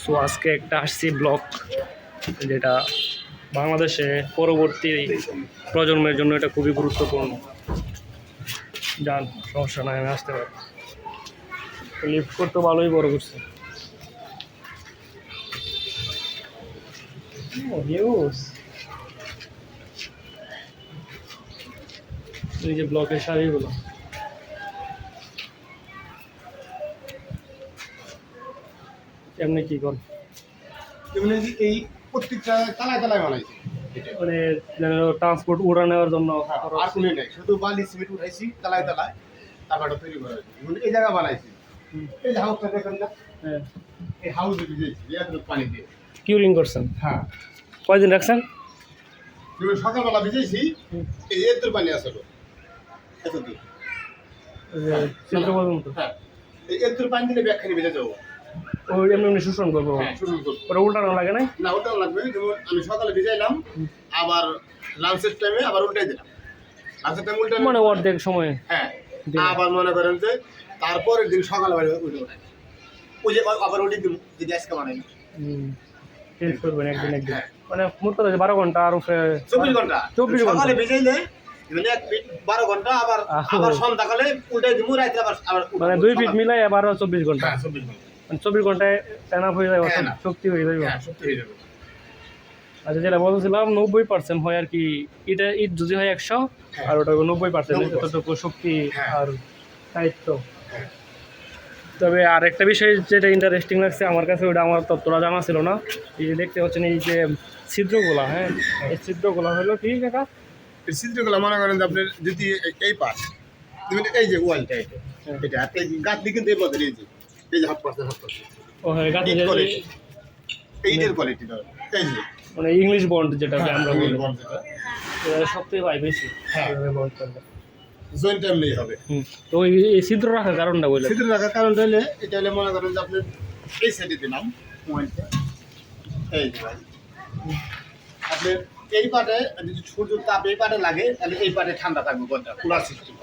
So আজকে একটা আসছি ব্লক যেটা বাংলাদেশে পরবর্তী প্রজন্মের জন্য এটা খুবই গুরুত্বপূর্ণ। যান সমস্যা নাই, আমি আসতে পারি। লিফট করতে ভালোই বড় করছে। নিউজ এই যে ব্লকের শাড়িগুলো। এমনি কি কর? এমনি এই প্রত্যেকটা তালায় তালায় বানাইছে। মানে ট্রান্সপোর্ট উড়া নেওয়ার জন্য খরচ। আর কোনো নাই। শুধু বালি সিমেন্ট উঠাইছি তালায় তালায় তারপরটা তৈরি করা হয়েছে। মানে এই জায়গা বানাইছি। এই যে হাউসটা দেখেন না? হ্যাঁ। এই হাউসে ভিজেছি পানি দিয়ে। কিউরিং করছেন? হ্যাঁ। কয়দিন রাখছেন? সকালবেলা ভিজেছি এই এত পানি আসলো এত দূর হ্যাঁ। এই এত পানি দিলে ব্যাখ্যানি ভেজে যাব। ওই এমনি এমনি শোষণ করব। হ্যাঁ শুরু করব। ওটা উল্টানো লাগে না না ওটাও লাগবে যেমন আমি সকালে ভিজাইলাম আবার লাঞ্চের টাইমে আবার উল্টাই দিলাম। লাঞ্চের টাইমে উল্টাই মানে অর্ধেক সময় হ্যাঁ আবার মনে করেন যে তারপরের দিন সকালবেলা উঠে উঠাই ওই যে আবার উঠে দিব যদি আজকে বানাই। চেঞ্জ করবেন একদিন একদিন। হ্যাঁ। মানে মোট কথা বারো ঘণ্টা আর উপরে চব্বিশ ঘণ্টা। চব্বিশ ঘণ্টা। সকালে ভিজাইলে মানে এক ফিট বারো ঘণ্টা আবার। আবার সন্ধ্যাকালে উল্টাই দিব রাত্রে আবার আবার মানে দুই ফিট মিলাই আবারও চব্বিশ ঘণ্টা। হ্যাঁ চব্বিশ ঘণ্টা। মানে চব্বিশ ঘন্টায় টান আপ হয়ে যাবে। শক্তি হয়ে যাবে হ্যাঁ সত্যি হয়ে যাবে আচ্ছা যেটা বলছিলাম নব্বই পার্সেন্ট হয় আর কি এটা ইট যদি হয় একশো হ্যাঁ। আর ওটা নব্বই পার্সেন্ট 90% এতটুকু শক্তি হ্যাঁ। আর দায়িত্ব হ্যাঁ। তবে আর একটা বিষয় যেটা ইন্টারেস্টিং লাগছে আমার কাছে ওটা আমার তত্ত্বটা জানা ছিল না এই যে দেখতে পাচ্ছেন এই যে ছিদ্রগুলা হ্যাঁ এই ছিদ্রগুলা হলো কি কাকা এই চিত্রগুলো মনে করেন আপনার যদি এই- পাশ এই যে ওয়ালটা এটা। এটা গাছ দিয়ে কিন্তু এই পথে এই যে হাফ ও হ্যাঁ গাছে কোয়ালিটি এইটার কোয়ালিটি ধরো এই যে। মানে ইংলিশ বন্ড যেটা আমরা বলি। বল যেটা। সবথেকে ভাই বেশি হ্যাঁ। বন্ড জয়েন্ট এমনি হবে। তো ওই এই ছিদ্র রাখার কারণটা বললেন। ছিদ্র রাখার কারণ হলে এটা হলে মনে করেন যে আপনি এই সাইডে দিলাম পয়েন্টটা এই যে ভাই। আপনি এই পাটে যদি সূর্য তাপ এই পাটে লাগে তাহলে এই পাটে ঠান্ডা থাকবে ঘরটা কুলার সিস্টেম।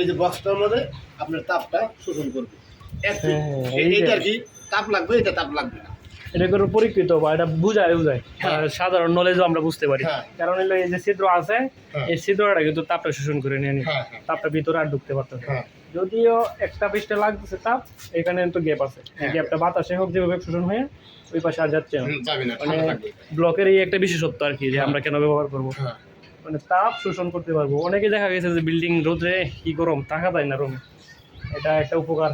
এই যে বক্সটার মধ্যে আপনার তাপটা শোষণ করবে। হ্যাঁ, হ্যাঁ, এই এই- যে- এইটা কি তাপ লাগবে এটা তাপ লাগবে না। এটা করে পরীক্ষিত বা এটা বুঝায় বুঝায়। হ্যাঁ। সাধারণ নলেজও আমরা বুঝতে পারি। কারণ হলো এই যে ছিদ্র আছে। এই ছিদ্রটা কিন্তু তাপটা শোষণ করে নিয়ে তাপটা ভিতরে আর ঢুকতে যদিও একটা পৃষ্ঠে লাগতেছে তাপ এখানে তো গ্যাপ আছে। গ্যাপটা বাতাসে হোক যেভাবে শোষণ হয়ে ওই পাশে আর যাচ্ছে না। মানে ব্লকের এই একটা বিশেষত্ব আর কি যে আমরা কেন ব্যবহার করব? মানে তাপ শোষণ করতে পারব। অনেকে দেখা গেছে যে বিল্ডিং রোদে কি গরম থাকা যায় না রুমে এটা একটা উপকার।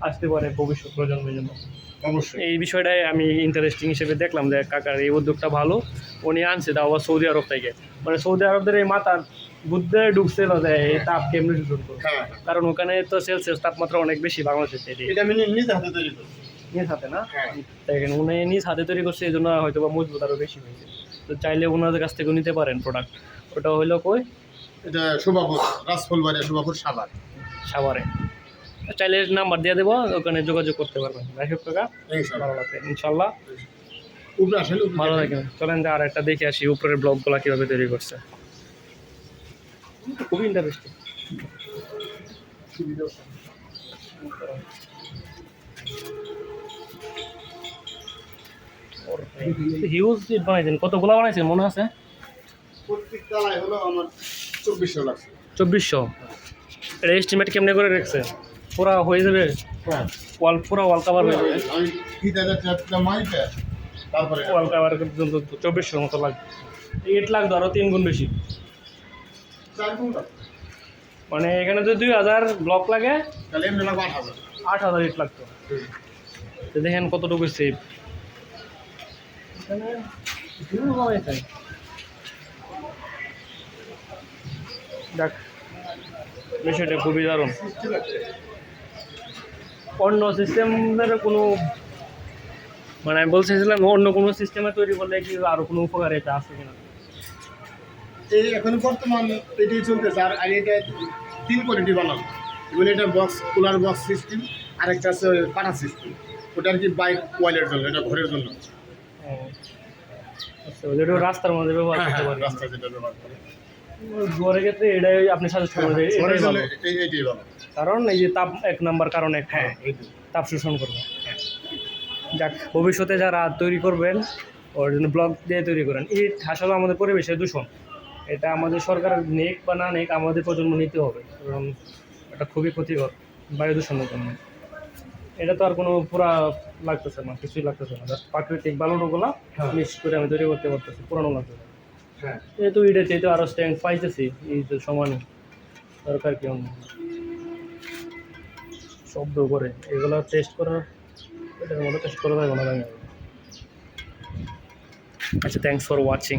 আসতে পারে ভবিষ্যৎ প্রজন্মের জন্য। অবশ্যই। এই বিষয়টাই আমি ইন্টারেস্টিং হিসেবে দেখলাম যে কাকার এই উদ্যোগটা ভালো। উনি আনছে তাও আবার সৌদি আরব থেকে। মানে সৌদি আরবদের এই মাথার বুদ্ধে ঢুকছিল যে এই তাপ কেমনি শোষণ করবে। হ্যাঁ। কারণ ওখানে তো সেলসিয়াস তাপমাত্রা অনেক বেশি বাংলাদেশের থেকে। এটা আমি নিজে হাতে তৈরি করছি। নিজ হাতে না? হ্যাঁ। দেখেন উনি নিজ হাতে তৈরি করছে এই জন্য হয়তো বা মজবুত আরও বেশি হয়েছে। তো চাইলে ওনাদের কাছ থেকে নিতে পারেন প্রোডাক্ট ওটা হইল কই? এটা শোভাপুর রাজফুলবাড়িয়া শোভাপুর সাবার সাভারে। চাইলে নাম্বার দিয়ে দেবো ওখানে যোগাযোগ করতে পারবেন। হোক কাকা ভালো লাগবে ইনশাল্লাহ। ভালো। থাকেন চলেন আর একটা দেখে আসি উপরের ব্লগগুলো কীভাবে তৈরি করছে। খুবই ইন্টারেস্টিং হিউজ বানাইছেন। কতগুলো বানাইছেন মনে আছে? চব্বিশশো এটা এস্টিমেট কেমনে করে রেখেছে? পুরা হয়ে যাবে? হ্যাঁ। ওয়াল পুরা ওয়াল কাভার হয়ে যাবে। ওয়াল কাভার পর্যন্ত চব্বিশশো মতো লাগবে। ইট লাগতো আরও তিন গুণ বেশি। মানে এখানে যদি দুই হাজার ব্লক লাগে আট হাজার। ইট লাগতো দেখেন কতটুকু সেভ দেখ বিষয়টা খুবই দারুণ। অন্য সিস্টেমের কোনো মানে আমি বলতেছিলাম অন্য কোনো সিস্টেমে তৈরি করলে কি আরও কোনো উপকারিতা আছে কিনা? এই এখন বর্তমান এটাই চলতেছে আর আর এটা তিন কোয়ালিটি বানানো। এবং এটা বক্স কুলার বক্স সিস্টেম আরেকটা আছে পাটা সিস্টেম ওটা আর কি বাইক ওয়ালের জন্য এটা ঘরের জন্য। আচ্ছা রাস্তার মধ্যে ব্যবহার হ্যাঁ করতে হ্যাঁ পারি। রাস্তা যেটা ব্যবহার করে। ঘরের ক্ষেত্রে এটাই আপনি সাজেস্ট করবেন এটাই ভালো। ভালো। কারণ এই যে তাপ এক নাম্বার কারণ এক হ্যাঁ এইটাই তাপ শোষণ করবে যাক ভবিষ্যতে যারা তৈরি করবেন ওর জন্য ব্লক দিয়ে তৈরি করেন। ইট আসলে আমাদের পরিবেশের দূষণ। এটা আমাদের সরকারের নেক বা না নেক আমাদের প্রজন্ম নিতে হবে কারণ এটা খুবই ক্ষতিকর বায়ু দূষণের জন্য। এটা তো আর কোনো পুরা লাগতেছে না কিছুই লাগতেছে না। জাস্ট প্রাকৃতিক বালুগুলা হ্যাঁ। মিক্স করে আমি তৈরি করতে পারতেছি পুরানো লাগতেছে। হ্যাঁ যেহেতু ইটের চাইতে আরও স্ট্যান্ড পাইতেছি, এই তো সমানে। দরকার কেউ শব্দ করে এগুলো টেস্ট করা, এটার মধ্যে টেস্ট করা যাবে না আচ্ছা থ্যাংকস ফর ওয়াচিং